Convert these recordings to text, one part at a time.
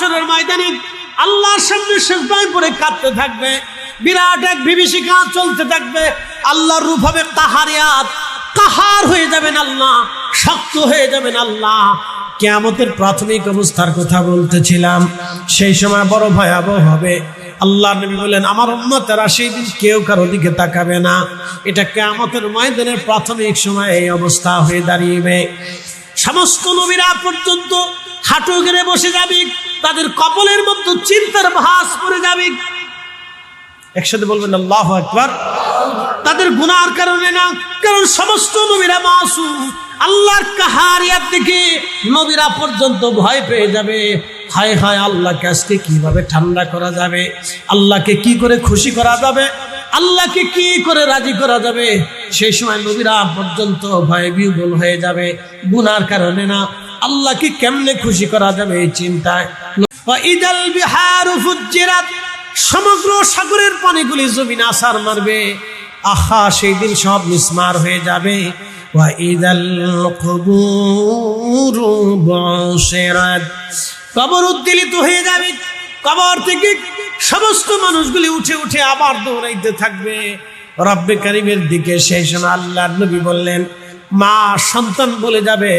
হাসরের ময়দানে আল্লাহর সামনে শেষদায় পরে কাঁদতে থাকবে। বিরাট এক বিভীষিকা চলতে থাকবে। আল্লাহর রূপ হবে কাহারিয়াত কাহার হয়ে যাবেন আল্লাহ। শক্ত হয়ে যাবেন আল্লাহ। কেয়ামতের প্রাথমিক অবস্থার কথা বলতেছিলাম। সেই সময় বড় ভয়াবহ হবে। আল্লাহ নবী বলেন আমার উম্মতেরা সেই দিন কেউ কারও দিকে তাকাবে না। এটা কেয়ামতের ময়দানের প্রাথমিক সময় এই অবস্থা হয়ে দাঁড়িয়েবে। সমস্ত নবীরা পর্যন্ত হাঁটু গেড়ে বসে যাবে। তাদের কপলের মধ্যে চিন্তার ভাস পড়ে যাবে। একসাথে বলবেন, আল্লাহ একবার তাদের গুনার কারণে না, কারণ সমস্ত নবীরা মাসুম। আল্লাহর কাহারিয়াত দেখে নবীরা পর্যন্ত ভয় পেয়ে যাবে। হায় হায়, আল্লাহকে আজকে কীভাবে ঠান্ডা করা যাবে? আল্লাহকে কি করে খুশি করা যাবে? আল্লাহকে কি করে রাজি করা যাবে? সেই সময় নবীরা পর্যন্ত ভয়ে বিহ্বল হয়ে যাবে। গুনার কারণে না আল্লাহকে কেমনে খুশি করা যাবে এই চিন্তায়? সমগ্র সাগরের পানিগুলি জমিন আসার মারবে। আহা, সেই দিন সব মিসমার হয়ে যাবে। কবর উদ্দীলিত হয়ে যাবে। কবর থেকে সমস্ত মানুষগুলি উঠে উঠে আবার দৌড়াইতে থাকবে। রব্বে কারিমের দিকে সেই সময় আল্লাহ নবী বললেন মা সন্তান বলে যাবে,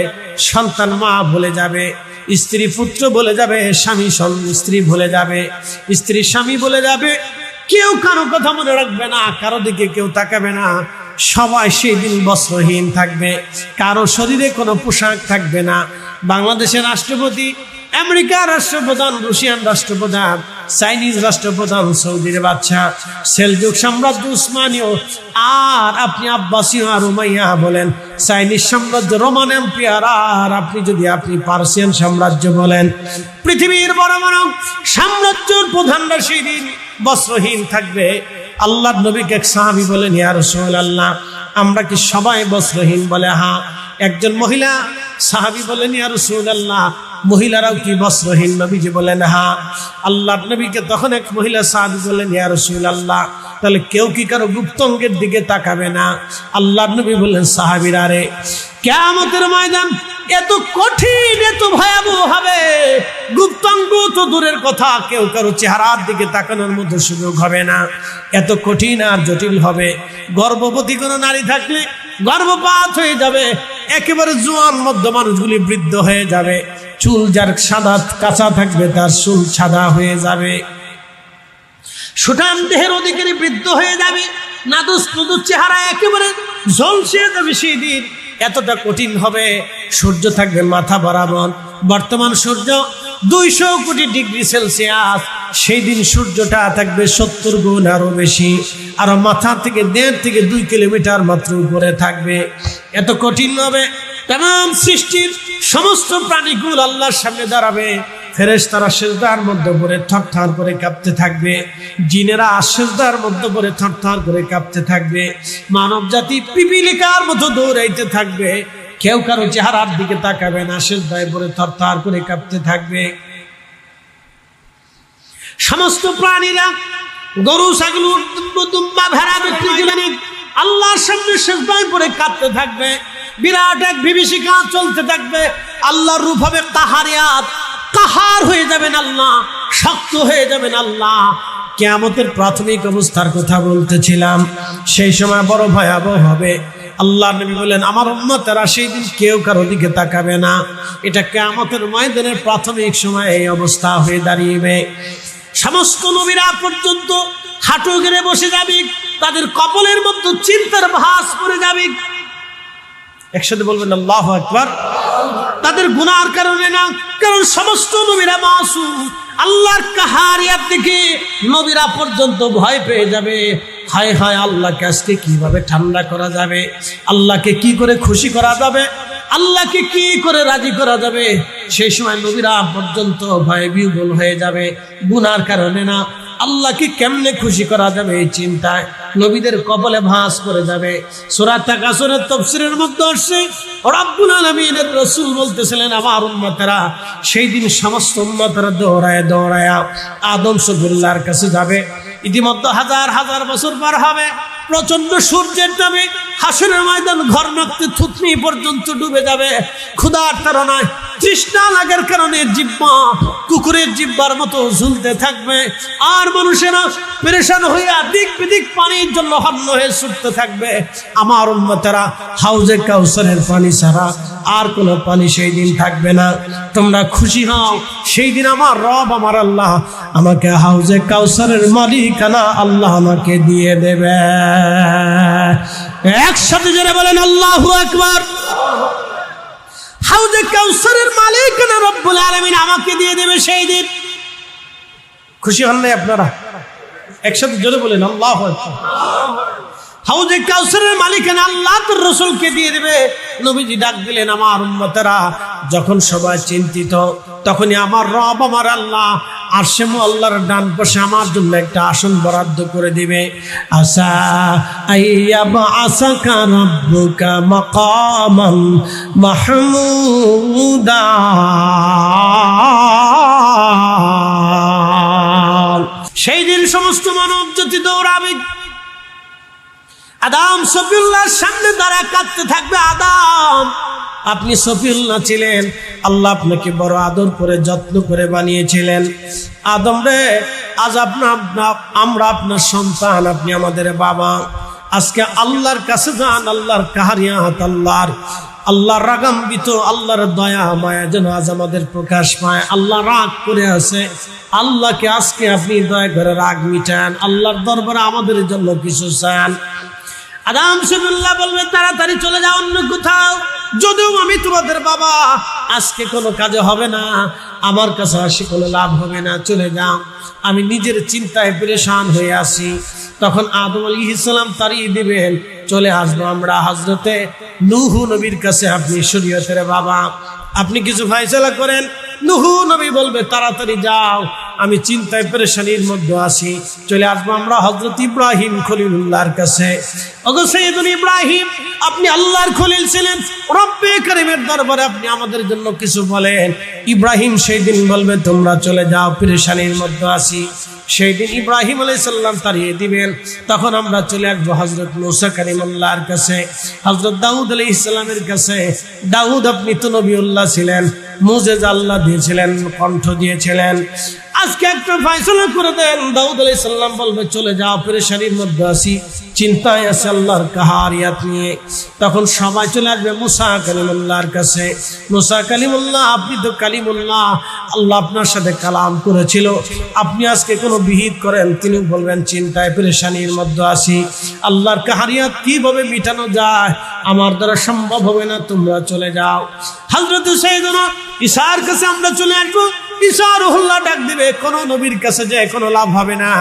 সন্তান মা বলে যাবে, স্ত্রী পুত্র বলে যাবে, স্বামী স্ত্রী বলে যাবে, স্ত্রী স্বামী বলে যাবে। কেউ কারও কথা মনে রাখবে না, কারও দিকে কেউ তাকাবে না। সবাই সেই দিন বস্ত্রহীন থাকবে, কারও শরীরে কোনো পোশাক থাকবে না। বাংলাদেশের রাষ্ট্রপতি আমেরিকার রাষ্ট্রপ্রধান, রুশিয়ান রাষ্ট্রপ্রধান, চাইনিজ রাষ্ট্রপ্রধান, সৌদির বাচ্চা সেলজুক সাম্রাজ্য উসমানীয়, আর আপনি আব্বাসীয় আর উমাইয়া বলেন, চাইনিজ সাম্রাজ্য, রোমান এম্পিয়ার, আর আপনি যদি আপনি পার্সিয়ান সাম্রাজ্য বলেন, পৃথিবীর বড় বড় সাম্রাজ্যর প্রধানরা সেই দিন বস্ত্রহীন থাকবে। আল্লাহ নবীকে এক সাহাবি বলেন, ইয়া রাসূলুল্লাহ, আমরা কি সবাই বস্ত্রহীন? বলে হ্যাঁ। একজন মহিলা সাহাবি বলেন, ইয়া রাসূলুল্লাহ, মহিলারাও কি বস্ত্রহীন? নবীজি বলেন হ্যাঁ। আল্লাহ নবীকে তখন এক মহিলা সাহাবি বলেন ইয়া রাসূলুল্লাহ, তাহলে কেউ কি কারও গুপ্তঙ্গের দিকে তাকাবে না? আল্লাহ নবী বললেন, সাহাবিরা রে কেয়ামতের ময়দান এত কঠিন, এত ভয়াবহ হবে। গুপ্তাঙ্গ তো দূরের কথা, কেউ কারও চেহারার দিকে তাকানোর মতো সুযোগ হবে না। এত কঠিন আর জটিল হবে। গর্ভবতী কোনো নারী থাকলে গর্ভপাত হয়ে যাবে, একেবারে জোয়ান মধ্য মানুষগুলি বৃদ্ধ হয়ে যাবে। চুল যার সাদা, কাঁচা থাকবে, তার চুল সাদা হয়ে যাবে। সুঠাম দেহের অধিকারী বৃদ্ধ হয়ে যাবে, নাদুস নদুর চেহারা একেবারে ঝলসিয়ে যাবে সেই দিন এতটা কঠিন হবে, সূর্য থাকবে মাথা বরাবর। বর্তমান সূর্য দুইশো কোটি ডিগ্রি সেলসিয়াস। সেই দিন সূর্যটা থাকবে সত্তর গুণ আরও বেশি। আরও মাথা থেকে দেড় থেকে দুই কিলোমিটার মাত্র উপরে থাকবে। এত কঠিন হবে। তাম সৃষ্টির সমস্ত প্রাণীগুলো আল্লাহর সামনে দাঁড়াবে। ফেরেশ তারা সেজদার মধ্যে পড়ে থরথর করে কাঁপতে থাকবে। জিনেরা সেজদার মধ্যে পড়ে থরথর করে কাঁপতে থাকবে। মানব জাতি পিপিলিকার মতো দৌড়াইতে থাকবে। কেউ কারও চেহারার দিকে তাকাবে না সেজদায় তার তার করে কাঁপতে থাকবে। সমস্ত প্রাণীরা গরু, ছাগল, দুম্বা ভেড়া বিক্রি করে আল্লাহর সামনে সেজদায় পড়ে কাঁপতে থাকবে। বিরাট এক বিভীষিকা চলতে থাকবে। আল্লাহর রূপ হবে কাহারিয়াত কাহার হয়ে যাবেন আল্লাহ, শক্ত হয়ে যাবেন আল্লাহ। কেয়ামতের প্রাথমিক অবস্থার কথা বলতেছিলাম। সেই সময় বড় ভয়াবহ হবে। আল্লাহ নবী বলেন, আমার উম্মতেরা সেই দিন কেউ কারও দিকে তাকাবে না। এটা কেয়ামতের ময়দানের প্রাথমিক সময় এই অবস্থা হয়ে দাঁড়িয়েবে। সমস্ত নবীরা পর্যন্ত হাঁটু গেড়ে বসে যাবে, তাদের কপলের মধ্যে চিন্তার ভাস করে যাবে। একসাথে বলবেন, আল্লাহ একবার তাদের গুনার কারণে না, কারণ সমস্ত নবীরা মাসুম। আল্লাহর কাহারিয়ার দেখে নবীরা পর্যন্ত ভয় পেয়ে যাবে। হায় হায় আল্লাহ আজকে কীভাবে ঠান্ডা করা যাবে? আল্লাহকে কি করে খুশি করা যাবে? আল্লাহকে কি করে রাজি করা যাবে? সেই সময় নবীরা পর্যন্ত ভয় বিহ্বল হয়ে যাবে। গুনার কারণে না আল্লাহকে কেমনে খুশি করা যাবে এই চিন্তায়? নবীদের কপালে ভাঁজ করে যাবে। সুরাত তাকাসুরের তফসিরের মধ্যে আসছে, রব্বুল আলমিনের রসুল বলতেছিলেন, আমার উন্মতেরা সেই দিন সমস্ত উন্মতেরা দৌড়ায় দৌড়ায় আদম সফুল্লার কাছে যাবে। ইতিমধ্যে হাজার হাজার বছর পার হবে। প্রচণ্ড সূর্যের নামে হাসনের ময়দান ঘর নাকতে থুতনি পর্যন্ত ডুবে যাবে। ক্ষুধার তারণায় তৃষ্ণা লাগার কারণে জিব্বা কুকুরের জিব্বার মতো ঝুলতে থাকবে। আর মানুষেরা পেরেশান হইয়া দিক বিদিক পানির জন্য হন্য হয়ে ছুটতে থাকবে। আমার উন্মতেরা হাউজে কাউসারের পানি ছাড়া আর কোনো পানি সেই দিন থাকবে না। তোমরা খুশি হও, সেই দিন আমার রব, আমার আল্লাহ আমাকে হাউজে কাউসারের মালিকানা আল্লাহ আমাকে দিয়ে দেবে। একসাথে যারা বলেন, আল্লাহ একবার হাউজে কাউসারের মালিকানা রব্বুল আলমিন আমাকে দিয়ে দেবে সেই দিন। খুশি হন নাই আপনারা? একসাথে জোরে বলেন, আল্লাহ হাউজে কাউসারের মালিকানা আল্লাহ তোর রসুলকে দিয়ে দেবে। নবীজি ডাক দিলেন, আমার উম্মতেরা, যখন সবাই চিন্তিত, তখনই আমার রব আমার আল্লাহ, আর সে আল্লাহর ডান পাশে আমার জন্য একটা আসন বরাদ্দ করে দিবে। আসা আইয়াবা আসাকা রব্বুকা মাকামান মাহমুদা। সেই দিন সমস্ত মানব যদি দৌড়াবে। আদাম সফিউল্লাহর সামনে দাঁড়া কাঁদতে থাকবে, আদাম। আপনি সফিউল্লাহ ছিলেন, আল্লাহ আপনাকে বড় আদর করে, যত্ন করে বানিয়েছিলেন। আদম রে, আজ আপনার আমরা আপনার সন্তান, আপনি আমাদের বাবা। আজকে আল্লাহর কাছে যান, আল্লাহর কাহারিয়াত আল্লাহর আল্লাহর রাগাম্বিত, আল্লাহর দয়া, মায়া যেন আজ আমাদের প্রকাশ পায়। আল্লাহ রাগ করে আছে। আল্লাহকে আজকে আপনি দয়া করে রাগ মিটান। আল্লাহর দরবারে আমাদের জন্য কিছু চান। আদাম সবিল্লাহ বলবে, তাড়াতাড়ি চলে যাও অন্য কোথাও। যদিও আমি তোমাদের বাবা, আজকে কোনো কাজে হবে না। আমার কাছে আসি কোনো লাভ হবে না, চলে যাও। আমি নিজের চিন্তায় পরেশান হয়ে আসি তখন আদম আলী ইসলাম তাড়িয়ে দিবেন, চলে আসব আমরা হজরতে নুহু নবীর কাছে। আপনি শরীয়তের বাবা। আপনি কিছু ফাইসলা করেন? নুহু নবী বলবে, তাড়াতাড়ি যাও। আমি চিন্তায় পরেশানির মধ্যে আছি। চলে আসব আমরা হজরত ইব্রাহিম খলিলুল্লাহর কাছে। ওগো সৈয়দুল ইব্রাহিম, আপনি আল্লাহর খলিল ছিলেন। রব্বে করিমের দরবারে আপনি আমাদের জন্য কিছু বলেন। ইব্রাহিম সেই দিন বলবে, তোমরা চলে যাও, পরেশানির মধ্যে আছি। সেই দিন ইব্রাহিম আলাইসাল্লাম তাড়িয়ে দিবেন। তখন আমরা চলে আসব হজরত মুসা করিমুল্লাহর কাছে হজরত দাউদ আলী ইসলামের কাছে। দাউদ, আপনি তো নবীউল্লাহ ছিলেন। মুজেজ আল্লাহ দিয়েছিলেন, কণ্ঠ দিয়েছিলেন। আজকে একটা ফাইসলা করে দেন। দাউদ আলাই সাল্লাম বলবে, চলে যাও, পেরেশানির মধ্যে আসি চিন্তায় আছে আল্লাহর কাহারিয়াত নিয়ে। তখন সবাই চলে আসবে মুসা কালিমুল্লাহর কাছে। মুসা কালিমুল্লাহ, আপনি তো কালিমুল্লাহ, আল্লাহ আপনার সাথে কালাম করেছিল। আপনি আজকে কোনো বিহিত করেন, তিনি বলবেন, চিন্তায়, পেরেশানির মধ্যে আসি আল্লাহর কাহারিয়াত কীভাবে মিটানো যায়? আমার দ্বারা সম্ভব হবে না, তোমরা চলে যাও। হজরত সৈদনা ঈশার কাছে আমরা চলে আসব। ঈশা রুহুল্লাহ ডাক দিবে, কোন নবীর কাছে যে কোনো লাভ হবে না।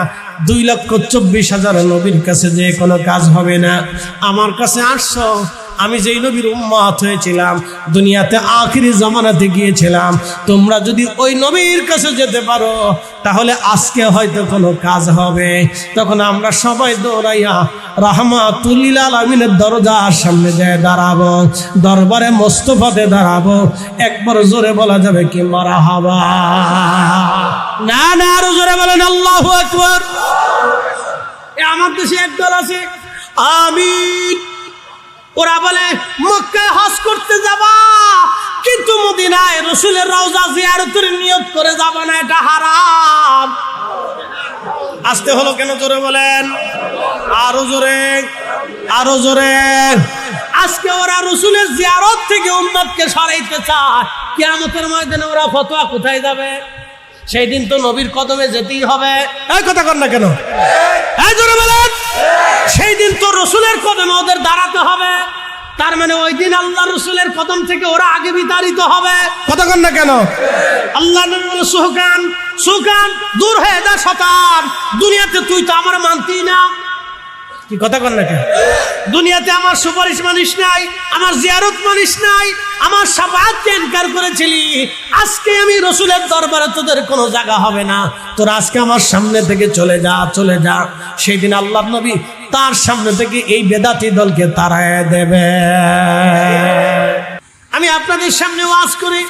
দুই লক্ষ চব্বিশ হাজার নবীর কাছে যে কোনো কাজ হবে না। আমার কাছে আসছো আমি যেই নবীর উম্মাত হয়েছিলাম, দুনিয়াতে আখিরি জমানাতে গিয়েছিলাম, তোমরা যদি ওই নবীর কাছে যেতে পারো, তাহলে আজকে হয়তো কোনো কাজ হবে। তখন আমরা সবাই দৌড়াইয়া রাহমাতুল্লিল আলমিনের দরজার সামনে যায় দাঁড়াবো, দরবারে মোস্তফাতে দাঁড়াবো। একবার জোরে বলা যাবে কি মারা হাবা না না, আরও জোরে বলেন, আল্লাহ আকবর। এ, আমার দেশে একদল আছে, আমিন। ওরা বলে, মক্কায় হজ করতে যাবা, কিন্তু মদিনায় রসুলের রওজা জিয়ারতের নিয়ত করে যাব না, এটা হারাম। আসতে হলো কেন জোরে বলেন? আরও জোরে আরও জোরে। আজকে ওরা রসুলের জিয়ারত থেকে উম্মতকে সরাইতে চায়। কিয়ামতের ময়দানে ওরা ফতোয়া কোথায় যাবে? সেই দিন তো নবীর কদমে যেতেই হবে। এই কথা কর না কেন? এই জোরে বলেন। সেই দিন তো রসুলের কদমে ওদের দাঁড়াতে হবে। তার মানে ওই দিন আল্লাহ রসুলের কদম থেকে ওরা আগে বিতাড়িত হবে। কতক্ষণ না কেন? আল্লাহ সুহকান সুহকান দূর হয়ে যা শতান। দুনিয়াতে তুই তো আমার মানতি না। কি কথা কর না কেন? দুনিয়াতে আমার সুপারিশ মানিস নাই, আমার জিয়ারত মানিস নাই, আমার সাফাতকে ইনকার করেছিলি, আজকে আমি রসুলের দরবারে তোদের কোনো জায়গা হবে না। তোর আজকে আমার সামনে থেকে চলে যা চলে যা। সেই দিন আল্লাহ নবী তার সামনে থেকে এই বেদাতি দলকে তাড়ায় দেবে। আমি আপনাদের সামনে ওয়াজ করি।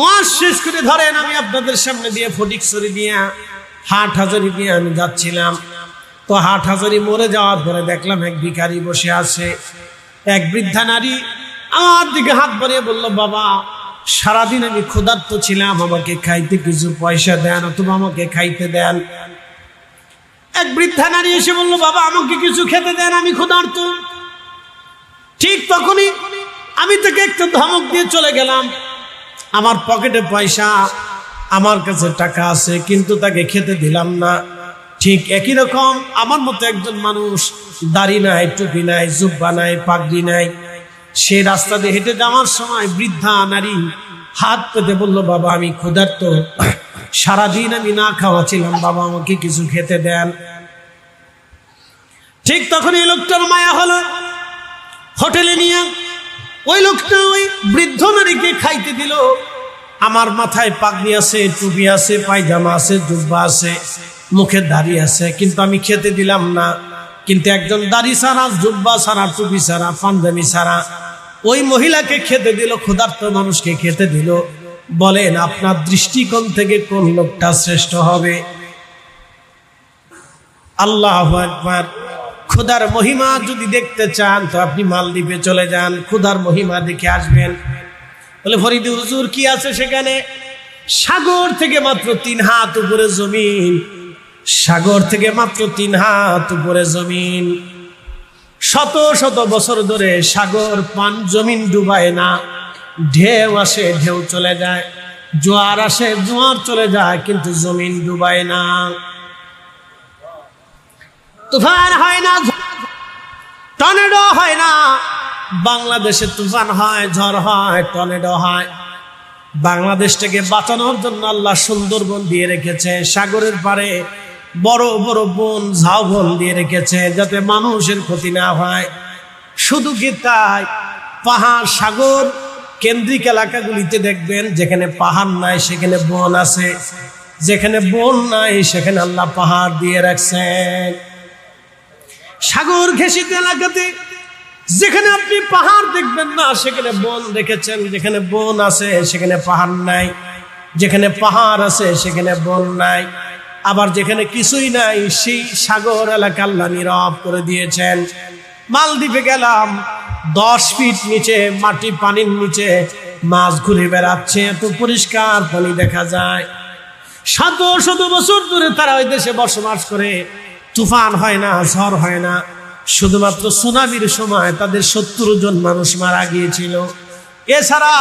ওয়াজ শেষ করে ধরেন, আমি আপনাদের সামনে দিয়ে ফটিকছড়ি দিয়ে হাট হাজারি দিয়ে আমি যাচ্ছিলাম। তো হাট হাজারি মরে যাওয়ার পরে দেখলাম এক ভিখারি বসে আছে। এক বৃদ্ধা নারী আমার দিকে হাত বাড়িয়ে বলল, বাবা, সারাদিন আমি ক্ষুধার্ত ছিলাম, আমাকে খাইতে কিছু পয়সা দেন অথবা আমাকে খাইতে দেন। এক বৃদ্ধা নারী এসে বলল, বাবা, আমাকে কিছু খেতে দেন, আমি ক্ষুধার্ত। ঠিক তখনই আমি তাকে একটু ধমক দিয়ে চলে গেলাম। আমার পকেটে পয়সা, আমার কাছে টাকা আছে, কিন্তু তাকে খেতে দিলাম না। ঠিক একই রকম, আমার মতো একজন মানুষ দাড়ি নাই, টুপি নাই, জুব্বা নাই, পাগড়ি নাই। সে রাস্তা দিয়ে হেঁটে যাওয়ার সময় বৃদ্ধা নারী হাত পেতে বলল, বাবা, আমি ক্ষুধার্ত। সারাদিন আমি না খাওয়া ছিলাম বাবা, আমাকে কিছু খেতে দেন। ঠিক তখন এই লোকটার মায়া হলো। হোটেলে নিয়ে ওই লোকটা ওই বৃদ্ধ নারীকে খাইতে দিল। আমার মাথায় পাগড়ি আছে, টুপি আছে, পায়জামা আছে, জুব্বা আছে। মুখে দাড়ি আছে, কিন্তু আমি খেতে দিলাম না। কিন্তু একজন দাড়ি ছাড়া, জুব্বা সারা টুপি ছাড়া, পাঞ্জাবি ছাড়া, ওই মহিলাকে খেতে দিল, ক্ষুধার্ত মানুষকে খেতে দিল। বলেন, আপনার দৃষ্টিকোণ থেকে কোন লোকটা শ্রেষ্ঠ হবে? আল্লাহ একবার খুদার মহিমা যদি দেখতে চান, তো আপনি মালদ্বীপে চলে যান, ক্ষুধার মহিমা দেখে আসবেন। বলে, ফরিদি, হুজুর, কি আছে সেখানে? সাগর থেকে মাত্র তিন হাত উপরে জমিন। সাগর থেকে মাত্র তিন হাত উপরে জমিন। শত শত বছর ধরে সাগর পান জমিন ডুবায় না। ঢেউ আসে, ঢেউ চলে যায়। জোয়ার আসে, জোয়ার চলে যায়, কিন্তু জমিন ডুবায় না। তুফান হয় না, টর্নেডো হয় না। বাংলাদেশে তুফান হয়, ঝড় হয়, টর্নেডো হয়। বাংলাদেশটাকে বাঁচানোর জন্য আল্লাহ সুন্দরবন দিয়ে রেখেছে। সাগরের পারে বড় বড় বন ঝাউ বন দিয়ে রেখেছে যাতে মানুষের ক্ষতি না হয়। শুধু কি তাই? পাহাড়, সাগর কেন্দ্রিক এলাকাগুলিতে দেখবেন, যেখানে পাহাড় নাই, সেখানে বন আছে। যেখানে বন নাই, সেখানে আল্লাহ পাহাড় দিয়ে রাখছেন। সাগর ঘেঁষিত এলাকাতে যেখানে আপনি পাহাড় দেখবেন না, সেখানে বন রেখেছেন যেখানে বন আছে, সেখানে পাহাড় নাই। যেখানে পাহাড় আছে, সেখানে বন নাই। আবার যেখানে কিছুই নাই, সেই সাগর এলাকা আল্লাহ নীরব করে দিয়েছেন। মালদ্বীপে গেলাম, দশ ফিট নিচে, মাটি পানির নিচে, মাছ ঘুরে বেড়াচ্ছে, এত পরিষ্কার পানি দেখা যায়। শত শত বছর ধরে তারা ওই দেশে বসবাস করে। তুফান হয় না, ঝড় হয় না। শুধুমাত্র সুনামির সময় তাদের সত্তর জন মানুষ মারা গিয়েছিল। এছাড়া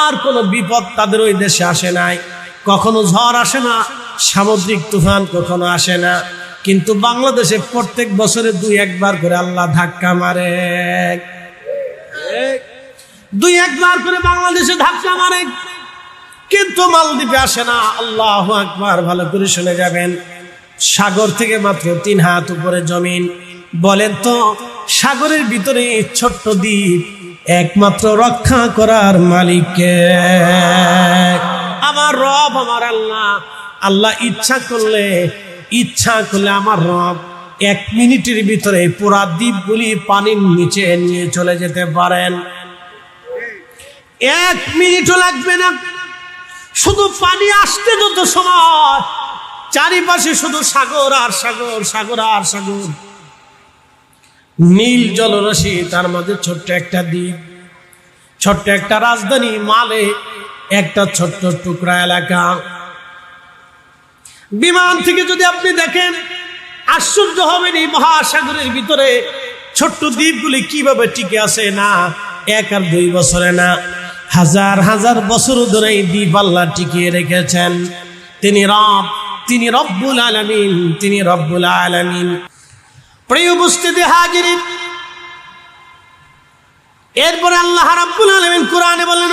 আর কোনো বিপদ তাদের ওই দেশে আসে নাই। কখনো ঝড় আসে না সামুদ্রিক তুফান কখনো আসে না, কিন্তু বাংলাদেশে প্রত্যেক বছরে দুই একবার করে আল্লাহ ধাক্কা মারে। দুই একবার করে বাংলাদেশে ধাক্কা মারে, কিন্তু মালদ্বীপে আসে না। আল্লাহ একবার ভালো করে শুনে যাবেন। সাগর থেকে মাত্র তিন হাত উপরে জমিন। বলেন তো, সাগরের ভিতরে ছোট্ট দ্বীপ একমাত্র রক্ষা করার মালিককে আমার রব, আমার আল্লাহ। আল্লাহ ইচ্ছা করলে ইচ্ছা করলে আমার রব এক মিনিটের ভিতরে পুরা দ্বীপগুলি পানির নিচে নিয়ে চলে যেতে পারেন। এক মিনিটও লাগবে না। শুধু পানি আসতে যত সময়, চারিপাশে শুধু সাগর আর সাগর সাগর আর সাগর। নীল জলরাশি, তার মধ্যে ছোট্ট একটা দ্বীপ, ছোট্ট একটা রাজধানী, মালে, একটা ছোট্ট টুকরা এলাকা। বিমান থেকে যদি আপনি দেখেন, আশ্চর্য হবেন এই মহাসাগরের ভিতরে ছোট্ট দ্বীপগুলি কীভাবে টিকে আছে না, এক আর দুই বছরে না। হাজার হাজার বছর ধরে এই দ্বীপ আল্লাহ টিকিয়ে রেখেছেন। তিনি রব, তিনি রব্বুল আলমিন, তিনি রব্বুল আলমিন। প্রিয় উপস্থিতি হাজিরি এরপরে আল্লাহ রাব্বুল আলামিন কোরআনে বললেন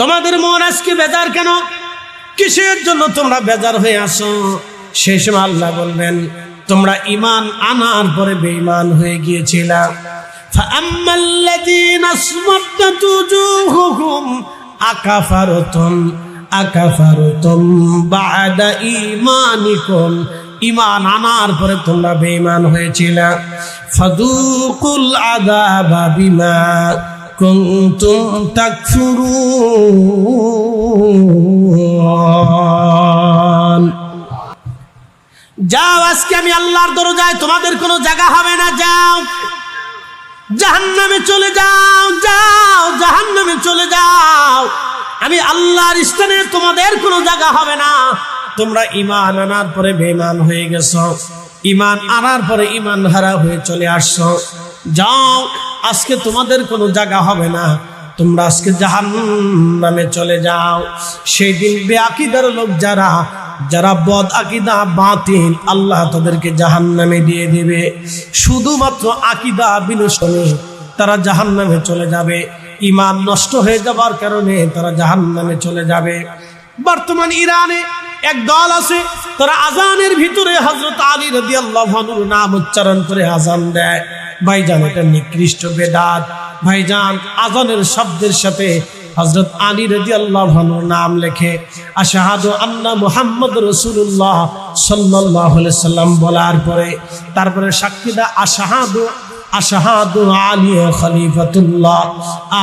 তোমাদের মন আজকে বেজার কেন? কিসের জন্য তোমরা বেজার হয়ে আসো সেই সময় আল্লাহ বলবেন, তোমরা ইমান আনার পরে বেঈমান হয়ে গিয়েছিল। ইমান আনার পরে তোমরা বেঈমান হয়েছিল। আদা আদাবা বিমা কুনতুম তাকফুরুন যাও, আজকে আমি আল্লাহর দরজায় তোমাদের কোনো জায়গা হবে না, যাও। জাহান্নামে চলে যাও যাও, জাহান্নামে চলে যাও। আমি আল্লাহর স্থানে তোমাদের কোনো জায়গা হবে না। তোমরা ইমান আনার পরে বেমান হয়ে গেছো। ইমান আনার পরে ইমান হারা হয়ে চলে আসছো। যাও। আজকে তোমাদের কোনো জায়গা হবে না। তোমরা আজকে জাহান নামে চলে যাও। সেই দিন বেআকিদার লোক যারা যারা বদ আকিদা বাতিল, আল্লাহ তাদেরকে জাহান নামে দিয়ে দেবে। শুধুমাত্র আকিদা বিনষ্টনে তারা জাহান নামে চলে যাবে। ইমান নষ্ট হয়ে যাবার কারণে তারা জাহান নামে চলে যাবে। বর্তমান ইরানে এক দল আছে, তারা আজানের ভিতরে হজরত আলী রদি আল্লাহ নাম উচ্চারণ করে আজান দেয়। ভাইজান, এটা নিকৃষ্ট বেদাত। ভাইজান, আজানের শব্দের সাথে হজরত আলী রদি আল্লাহ নাম লেখে, আশাহাদু আন্না মুহাম্মদ রসুল্লাহ সাল্লাহ সাল্লাম বলার পরে, তারপরে সাক্ষীদা আশাহাদু আশাহাদু আলিয় খলিফাতুল্লাহ।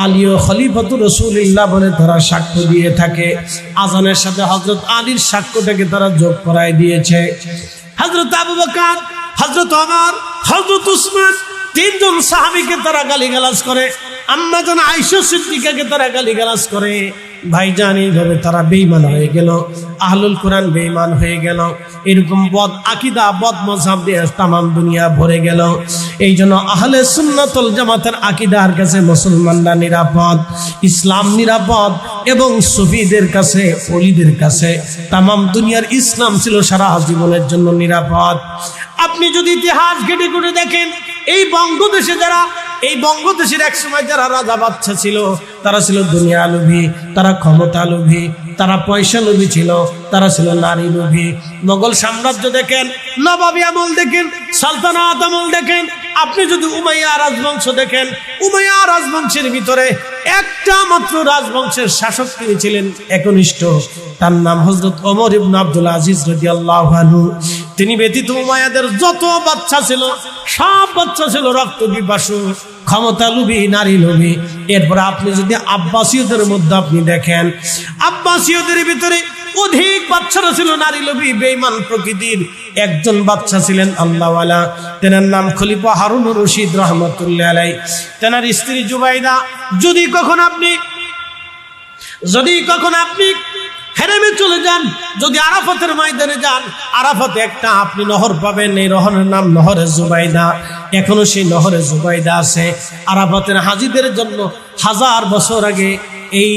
আলিয় খলিফাতুর রসুলিল্লাহ বলে তারা সাক্ষ্য দিয়ে থাকে। আজানের সাথে হজরত আলীর সাক্ষ্যটাকে তারা যোগ করায় দিয়েছে। হজরত আবু বকার হজরত আমার হজরত উসমান, তিনজন সাহাবিকে তারা গালিগালাজ করে। আম্মা যেন আইসো সিদ্দিকাকে তারা গালিগালাজ করে, ভাইজান এইভাবে তারা বেইমান হয়ে গেল, আহলুল কোরআন বেইমান হয়ে গেল, এরকম বদ আকিদা, বদ মজাব দিয়ে তামাম দুনিয়া ভরে গেল। এই জন্য আহলে সুন্নাতুল জামাতের আকিদার কাছে মুসলমানরা নিরাপদ, ইসলাম নিরাপদ এবং সুফিদের কাছে অলিদের কাছে তামাম দুনিয়ার ইসলাম ছিল সারা জীবনের জন্য নিরাপদ। আপনি যদি ইতিহাস ঘেটে ঘুরে দেখেন, এই বঙ্গদেশে যারা এই বঙ্গদেশের এক সময় যারা রাজা বাচ্চা ছিল, তারা ছিল দুনিয়া লোভী, তারা ক্ষমতা লোভী, তারা পয়সা লোভী ছিল, তারা ছিল নারী লোভী। মোগল সাম্রাজ্য দেখেন, নবাবী আমল দেখেন, সালতানাত আমল দেখেন। আপনি যদি উমাইয়া রাজবংশ দেখেন, উমাইয়া রাজবংশের ভিতরে একটা মাত্র রাজবংশের শাসক তিনি ছিলেন একনিষ্ঠ। তার নাম হজরত অমর ইবন আব্দুল আজিজ রদি আল্লাহ তিনি ব্যতীত উমায়াদের যত বাচ্চা ছিল, সব বাচ্চা ছিল রক্ত বিপাসু ক্ষমতা লুবি নারী লুবি এরপরে আপনি যদি আব্বাসীয়দের মধ্যে আপনি দেখেন, আব্বাসীয়দের ভিতরে অধিক বাচ্চারা ছিল নারী লোভী বেইমান প্রকৃতির একজন বাচ্চা ছিলেন আল্লাহওয়ালা। তেনার নাম খলিফা হারুন রশিদ রহমতুল্লাহ আলাই তেনার স্ত্রী জুবাইদা, যদি কখন আপনি, যদি কখন আপনি হেরেমে চলে যান, যদি আরাফাতের ময়দানে যান, আরাফাতে একটা আপনি নহর পাবেন, এই নহরের নাম নহরে জুবাইদা। এখনও সেই নহরে জুবাইদা আছে। আরাফাতের হাজিদের জন্য হাজার বছর আগে এই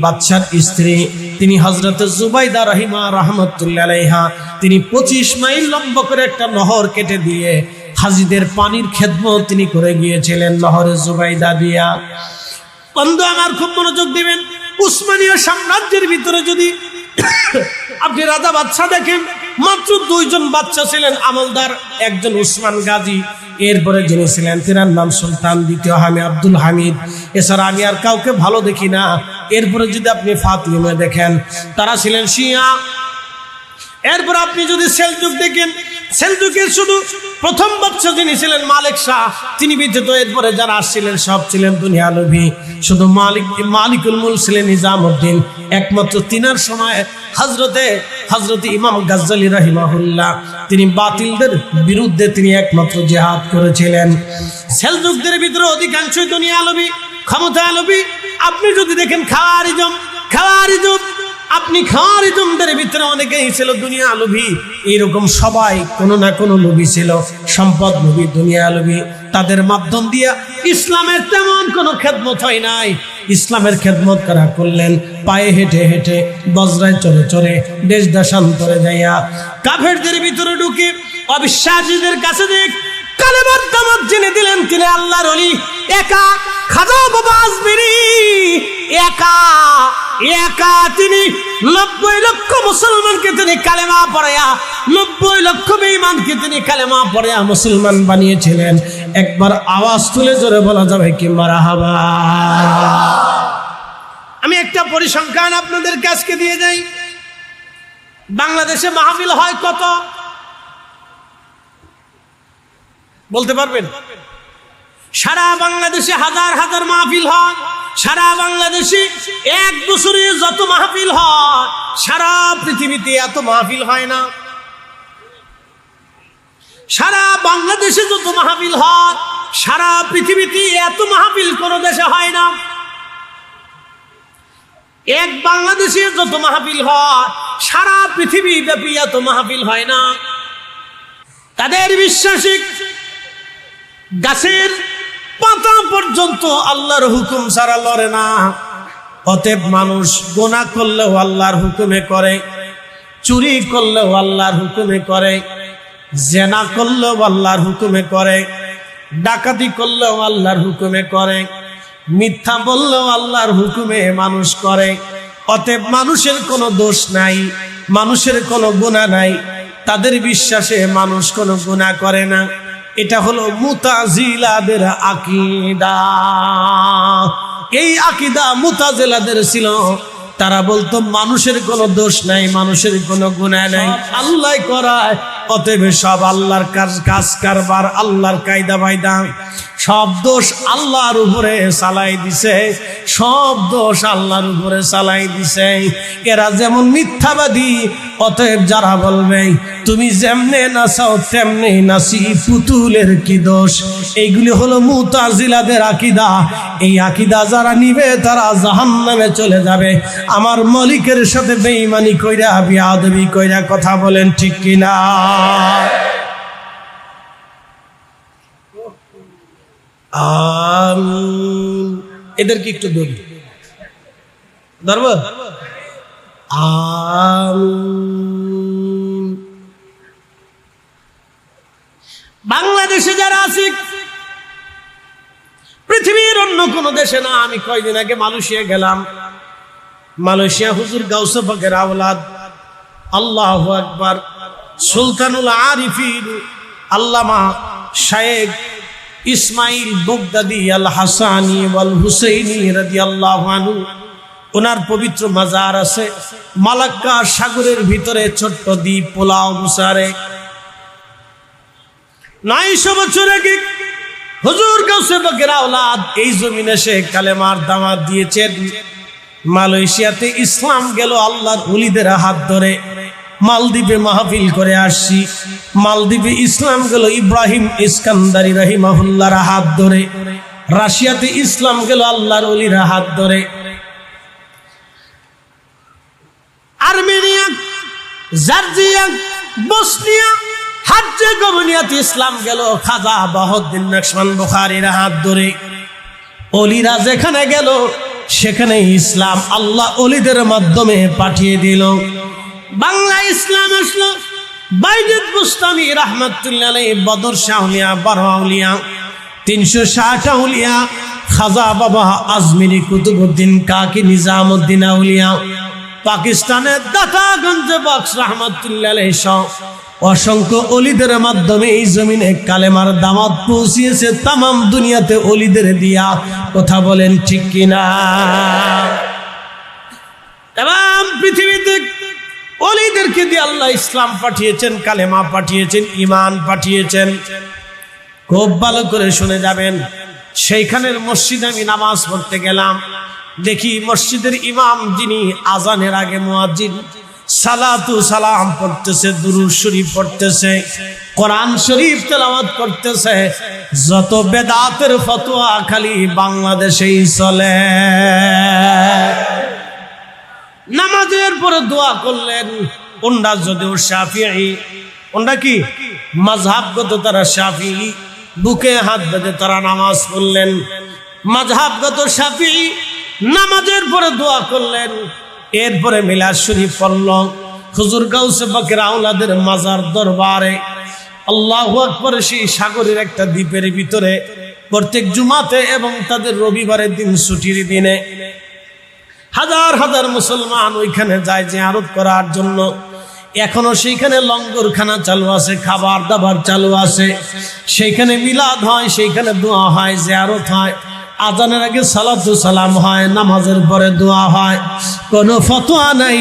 বাচ্চার স্ত্রী, তিনি হজরত জুবাইদা রহিমা রহমতুল্লাহ আলাইহা, তিনি পঁচিশ মাইল লম্ব করে একটা নহর কেটে দিয়ে হাজিদের পানির খেদমত তিনি করে গিয়েছিলেন নহরে জুবাইদা দিয়া। বন্ধু, আমার খুব মনোযোগ দিবেন। উসমানীয় সাম্রাজ্যের ভিতরে যদি আপনি রাজা বাচ্চা দেখেন মাত্র দুইজন বাচ্চা ছিলেন আমলদার, একজন উসমান গাজী, এরপরে যিনি ছিলেন তিনার নাম সুলতান, দ্বিতীয় হামি আব্দুল হামিদ। এছাড়া আমি আর কাউকে ভালো দেখি না। এরপরে যদি আপনি ফাতিমা দেখেন, তারা ছিলেন শিয়া এরপর আপনি যদি সেলজুক দেখেন সেলজুকের শুধু প্রথম বাচ্চা যিনি ছিলেন মালিক শাহ, তিনি ব্যতীত এরপরে যারা আসছিলেন সব ছিলেন দুনিয়া লোভী শুধু মালিক, মালিকুল মুল ছিলেন নিজামুদ্দিন একমাত্র তিনার সময় হজরতে হজরত ইমাম গাজ্জালি রাহিমাহুল্লাহ, তিনি বাতিলদের বিরুদ্ধে তিনি একমাত্র জেহাদ করেছিলেন। সেলজুকদের ভিতরে অধিকাংশই দুনিয়া লোভী ক্ষমতা লোভী আপনি যদি দেখেন খাওয়ারিজম খাওয়ারিজম আপনি খাওয়ার জমদের ভিতরে অনেকেই ছিল দুনিয়া লোভী এরকম সবাই কোনো না কোনো লোভী ছিল। সম্পদ লোভী, দুনিয়া লোভী তাদের মাধ্যম দিয়া ইসলামের তেমন কোনো খেদমত হয় নাই। ইসলামের খেদমত করা করলেন? পায়ে হেঁটে হেঁটে, বজরায় চলে চলে দেশ দেশান্তরে যাইয়া কাফেরদের ভিতরে ঢুকে অবিশ্বাসীদের কাছে দেখ, কালেমার দামত জেনে দিলেন তিনি আল্লাহর অলি। একা খাজা বাবা আসবিরি একা একা তিনি নব্বই লক্ষ মুসলমানকে তিনি কালেমা পড়াইয়া নব্বই লক্ষ বেঈমানকে তিনি কালেমা পড়াইয়া মুসলমান বানিয়েছিলেন। একবার আওয়াজ তুলে জোরে বলা যাবে কি মারা হাবা আমি একটা পরিসংখ্যান আপনাদের কাছকে দিয়ে যাই বাংলাদেশে মাহফিল হয় কত? বলতে পারবেন? সারা বাংলাদেশে হাজার হাজার মাহফিল হয়। সারা বাংলাদেশে এক বছরে যত মাহফিল হয়, সারা পৃথিবীতে এত মাহফিল হয় না। সারা বাংলাদেশে যত মাহফিল হয়, সারা পৃথিবীতে এত মাহফিল কোনো দেশে হয় না। এক বাংলাদেশে যত মাহফিল হয়, সারা পৃথিবী ব্যাপী এত মাহফিল হয় না। তাদের বিশ্বাসী গাছের পর্যন্ত আল্লাহর হুকুম ছাড়া লড়ে না। অতএব মানুষ গোনা করলেও আল্লাহর হুকুমে করে, চুরি করলেও আল্লাহর হুকুমে করে, জেনা করলেও আল্লাহর হুকুমে করে, ডাকাতি করলেও আল্লাহর হুকুমে করে, মিথ্যা বললেও আল্লাহর হুকুমে মানুষ করে। অতএব মানুষের কোনো দোষ নাই, মানুষের কোনো গুণা নাই, তাদের বিশ্বাসে মানুষ কোনো গুণা করে না। এটা হলো মুতাজিলাদের আকিদা। এই আকিদা মুতাজিলাদের ছিল। তারা বলতো, মানুষের কোনো দোষ নাই, মানুষের কোনো গুণা নাই। আল্লাহ করায় অতএব সব আল্লাহর কাজ কাজ কারবার, আল্লাহর কায়দা বায়দা সব দোষ আল্লাহর উপরে চালাই দিছে, সব দোষ আল্লাহর উপরে চালাই দিছে। এরা যেমন মিথ্যাবাদী, অতএব যারা বলবে, তুমি যেমনে নাচাও, তেমনি নাচি, পুতুলের কি দোষ? এইগুলি হলো মুতাজিলাদের আকিদা। এই আকিদা যারা নিবে, তারা জাহান্নামে চলে যাবে। আমার মলিকের সাথে বেঈমানি কইরা বিয়াদবি কইরা কথা বলেন ঠিক কিনা? এদেরকে একটু ধরি ধরব বাংলাদেশে যারা আছে, পৃথিবীর অন্য কোন দেশে না, আমি কয়দিন আগে মালয়েশিয়া গেলাম। মালয়েশিয়া হুজুর গাউসে পাকের আওলাদ, আল্লাহ আকবার। সুলতানুল আরিফিন আল্লামা শায়েক ইসমাইল বগদাদি আল হাসানি ওয়াল হুসেইনি রাদিয়াল্লাহু আনহু। ওনার পবিত্র মাজার আছে মালাক্কা সাগরের ভিতরে ছোট্ট দ্বীপ পোলাও মুসারে নয়শো বছর আগে হুজুর গাউসে পাকের আওলাদ এই জমিনে সে কালেমার দামাত দিয়েছেন। মালয়েশিয়াতে ইসলাম গেল আল্লাহর উলিদের হাত ধরে। মালদ্বীপে মাহফিল করে আসছি। মালদ্বীপে ইসলাম গেল ইব্রাহিম ইস্কান্দারি রহিমাহুল্লার হাত ধরে। রাশিয়াতে ইসলাম গেল আল্লাহর অলিরা হাত ধরে। আর্মেনিয়া, জার্জিয়া, বসনিয়া ইসলাম গেল খাজা বাহদ্দিন নকশমান বুখারীর হাত ধরে। অলিরা যেখানে গেল সেখানে ইসলাম আল্লাহ অলিদের মাধ্যমে পাঠিয়ে দিল। বাংলা ইসলাম আসলো। বাইজুদ বুস্তামি রহমতুল্লাহ বদর শাহলিয়া বারোয়াউলিয়া তিনশো ষাট আউলিয়া খাজা বাবা আজমিরি কুতুবুদ্দিন কাকি নিজামুদ্দিন আউলিয়া পাকিস্তানের দাতাগঞ্জ বক্স রহমতুল্লাহ সহ অসংখ্য অলিদের মাধ্যমে এই জমিনে কালেমার দামাত পৌঁছিয়েছে তাম দুনিয়াতে অলিদের দিয়া। কথা বলেন ঠিক কিনা? পৃথিবীতে অলিদেরকে দিয়ে আল্লাহ ইসলাম পাঠিয়েছেন, কালেমা পাঠিয়েছেন ইমান পাঠিয়েছেন। খুব ভালো করে শুনে যাবেন। সেইখানের মসজিদে আমি নামাজ পড়তে গেলাম। দেখি মসজিদের ইমাম যিনি আজানের আগে মুয়াজ্জিন, সালাতু সালাম পড়তেছে দুরু শরীফ পড়তেছে, কোরআন শরীফ তেলাওয়াত করতেছে, যত বেদাতের ফতোয়া খালি বাংলাদেশেই চলে। নামাজের পরে দোয়া করলেন। ওন্ডা যদিও শাফিঈ ওন্ডা কি? মাঝহাবগত তারা সাফি বুকে হাত বেঁধে তারা নামাজ পড়লেন। মাঝহাবগত সাফি নামাজের পরে দোয়া করলেন। এরপরে মিলাদ শরীফ পড়ল। হুজুর গাউসে বাকের আওলাদের মাজার দরবারে আল্লাহ আকবর সেই সাগরের একটা দ্বীপের ভিতরে প্রত্যেক জুমাতে এবং তাদের রবিবারের দিন ছুটির দিনে হাজার হাজার মুসলমান ওইখানে যায় আরোপ করার জন্য। এখনও সেইখানে লঙ্গরখানা চালু আছে, খাবার দাবার চালু আছে। সেইখানে মিলাদ হয়, সেইখানে দোয়া হয়, জিয়ারত হয়। আজানের আগে সালাতু সালাম হয়, নামাজের পরে দোয়া হয়। কোনো ফতোয়া নাই,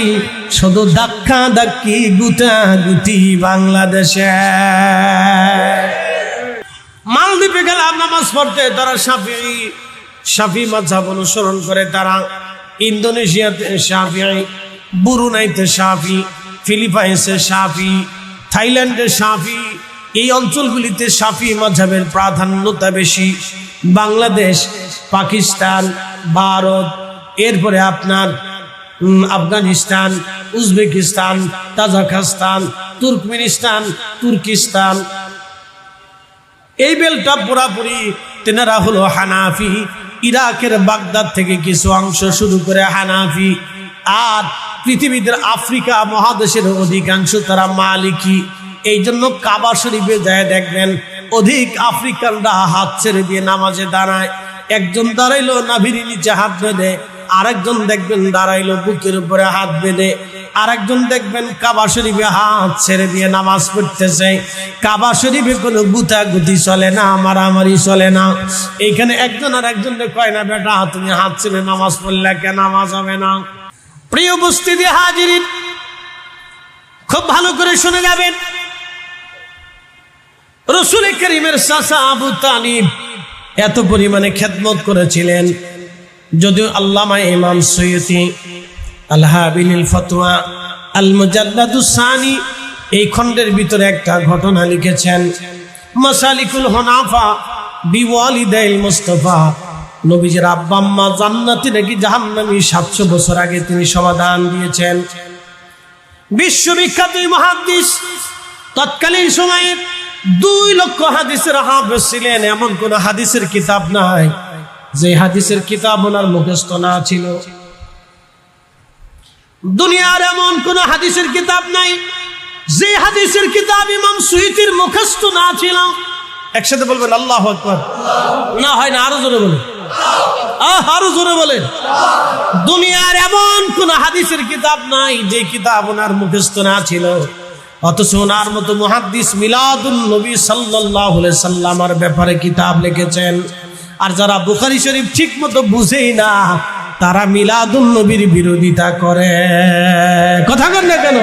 শুধু ধাক্কা ধাক্কি গুটা গুটি বাংলাদেশে। মালদ্বীপে গেলাম, নামাজ পড়তে, তারা সাফি সাফি মাঝাব অনুসরণ করে, তারা ইন্দোনেশিয়াতে সাফি বুরুনাইতে সাফি ফিলিপাইন্সে সাফি থাইল্যান্ডে সাফি এই অঞ্চলগুলিতে সাফি মাঝাবের প্রাধান্যতা বেশি। বাংলাদেশ, পাকিস্তান, ভারত, এরপরে আপনার Afghanistan, Uzbekistan Tajikistan Turkmenistan, Turkistan. এই বেলটা পুরাপুরি তেনারা হলো হানাফি। ইরাকের বাগদাদ থেকে কিছু অংশ শুরু করে হানাফি, আর পৃথিবীদের আফ্রিকা মহাদেশের অধিকাংশ তারা মালিকি। এই জন্য কাবা শরীফে যায় দেখবেন, অধিক আফ্রিকানরা হাত ছেড়ে দিয়ে নামাজে দাঁড়ায়। একজন দাঁড়াইলো, নাভির নিচে হাত বেঁধে আরেকজন দেখবেন দাঁড়াইলো বুকের উপরে হাত বেঁধে, আরেকজন দেখবেন কাবা শরীফে হাত ছেড়ে দিয়ে নামাজ পড়তেছে। কাবা শরীফে কোনো গুতা গুতি চলে না, মারামারি চলে না। এইখানে একজন আর একজন কয়, না বেটা, তুমি হাত ছেড়ে নামাজ পড়লে কেন? নামাজ হবে না। প্রিয় উপস্থিতি হাজির, খুব ভালো করে শুনে যাবেন। রসুল করিমের চাচা আবু তালিব এত পরিমাণে খেদমত করেছিলেন। যদিও আল্লামা ইমাম সৈয়দি আলহাবিল ফতোয়া আল মুজাদ্দাদুসানি এই খণ্ডের ভিতরে একটা ঘটনা লিখেছেন। মাসালিকুল হনাফা বিওয়ালিদাইল মুস্তফা। নবীজির আব্বা আম্মা জান্নাতি নাকি জাহান্নামী সাতশো বছর আগে তিনি সমাধান দিয়েছেন। বিশ্ববিখ্যাত মহাদিস তৎকালীন সময়ে দুই লক্ষ হাদিসের হাফেজ ছিলেন এমন কোন হাদিসের কিতাব নাই। যে হাদিসের কিতাব ওনার মুখস্থ না ছিল। দুনিয়ার এমন কোন হাদিসের কিতাব নাই যে হাদিসের কিতাব ইমাম সুইতির মুখস্থ না ছিল। একসাথে বলবেন আল্লাহ আকবর। না হয় না আরও জোরে আহ, আরও জোরে বলেন। দুনিয়ার এমন কোন হাদিসের কিতাব নাই যে কিতাব ওনার মুখস্থ না ছিল। অথচ ওনার মতো মুহাদ্দিস মিলাদুল নবী আলাইহি সাল্লামার ব্যাপারে কিতাব লিখেছেন। আর যারা বুখারি শরীফ ঠিক মতো বুঝেই না, তারা মিলাদুল নবীর বিরোধিতা করে। কথা কন না কেন?